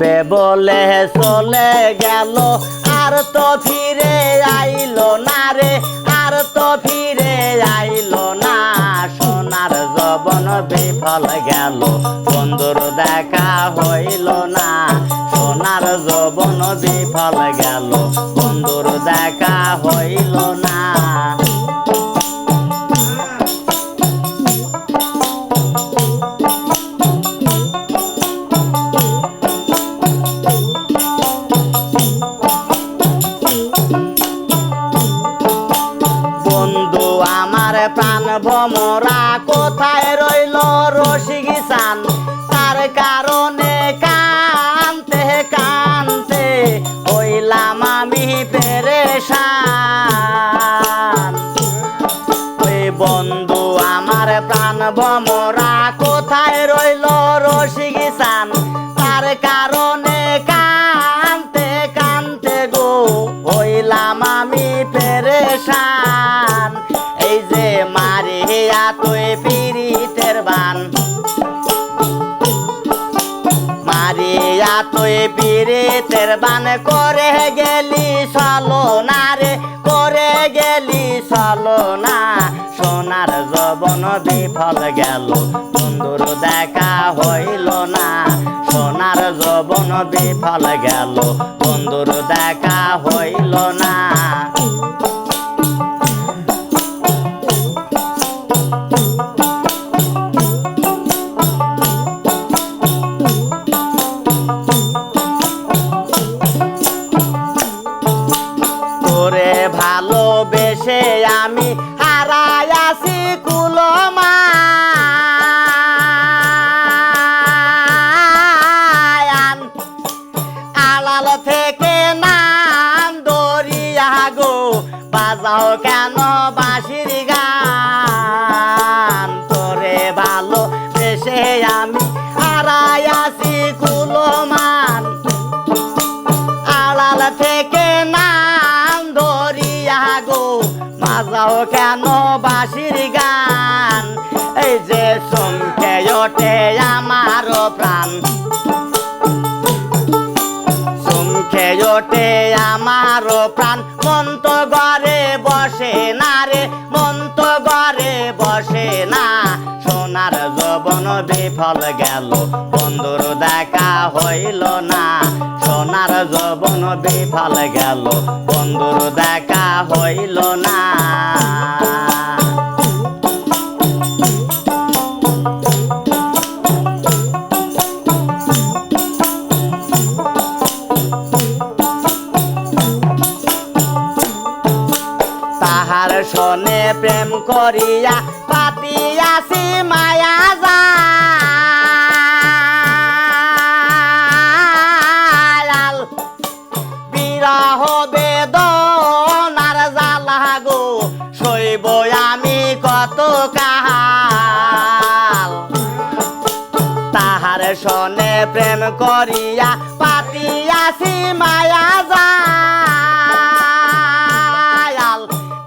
বে বলে চলে গেল, আর তো ফিরে আইলো না রে, আর তো ফিরে আইলো না। সোনার জবন বিফল গেল, বন্ধুর দেখা হইল না। সোনার জবন বিফল গেল, বন্ধুর দেখা হইল না। ভমরা কোথায় রইল রসিকিসান তার কারণে কানতে কানতে হইলাম আমি পেরেশান। ওই বন্ধু, আমার প্রাণ ভমরা কোথায় রইল রসিকিসান তার কারণে মারিয়া তুই পীড়িতের বান। মারিয়া তুই পীড়িতের বান, করে গেলি চলো না রে, করে গেলি চলো না। সোনার জবন বিফল গেল, বন্ধুর দেখা হইল না। সোনার জবন বিফল গেল, বন্ধুর দেখা হইল না। আসি কুলমা থেকে নাম দরিয়া গো বাজাও কেন বাঁশির মাজাও গান। এই যে চমকে ওঠে আমার প্রাণ। চমকে ওঠে আমার প্রাণ। মন তো ঘরে বসে না রে, মন তো ঘরে বসে না। সোনার জবন বিফল গেল, বন্ধুর দেখা হইল না। সোনার জবন বিফল গেল। বন্ধুর দেখা হইল না। তাহার শোনে প্রেম করিয়া পাতিয়াছি শৈব আমি কত কাহাল। তাহার সনে প্রেম করিয়া পাতিয়াছি মায়া জাল।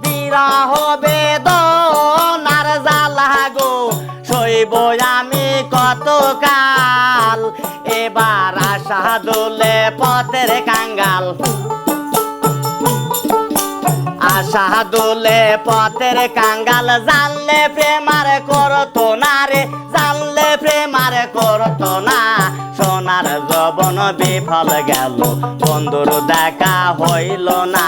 বিরহ বেদনার জ্বালা গো শৈব আমি কত কাল। এবার আশা দোলে পথের কাঙ্গাল। আশা পথের কাঙ্গাল, জানলে প্রেমার করতো না রে। জানলে প্রেমার করতো না। সোনার জবন বিফল গেল, বন্ধুর দেখা হইল না।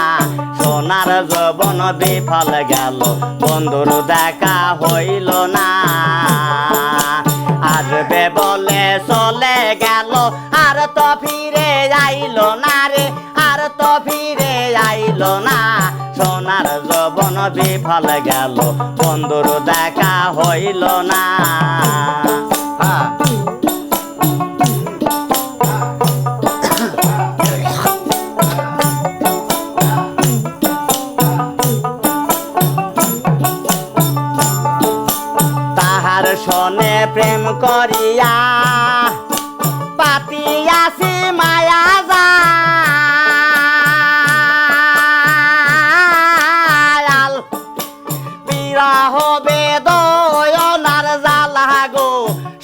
সোনার জবন বিফল গেল, বন্ধুর দেখা হইল না। আসবে বলে চলে গেল, আর তো ফিরে আইলো না রে। আর তো ফিরে আইলো না। সোনার জবন বিফল গেল বন্ধুর দেখা হইল না। তাহার সনে প্রেম করিয়া পাতিয়াছি বিরহ বেদনার জ্বালা গো।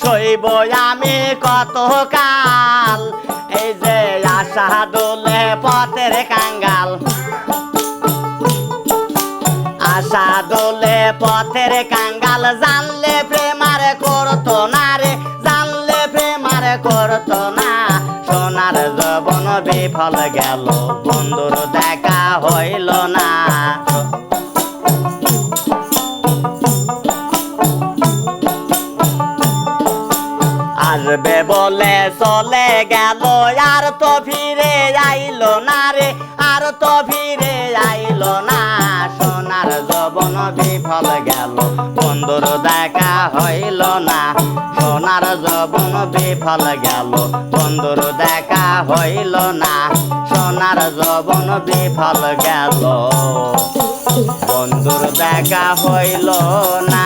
সইব আমি কত কাল। এই যে আশা দোলে পথের কাঙ্গাল। আশা দোলে পথের কাঙ্গাল। জানলে প্রেমার করতো না রে। জানলে প্রেমার করতো না। সোনার জবন বিফল গেল। বন্ধুর দেখা হইল না। বলে, চলে গেল, আর তো ফিরে আইল না রে, আর তো ফিরে আইল না। সোনার জবন বিফল গেল, বন্ধুর দেখা হইল না। সোনার জবন বিফল গেল, বন্ধুর দেখা হইল না। সোনার জবন বিফল গেল, বন্ধুর দেখা হইল না।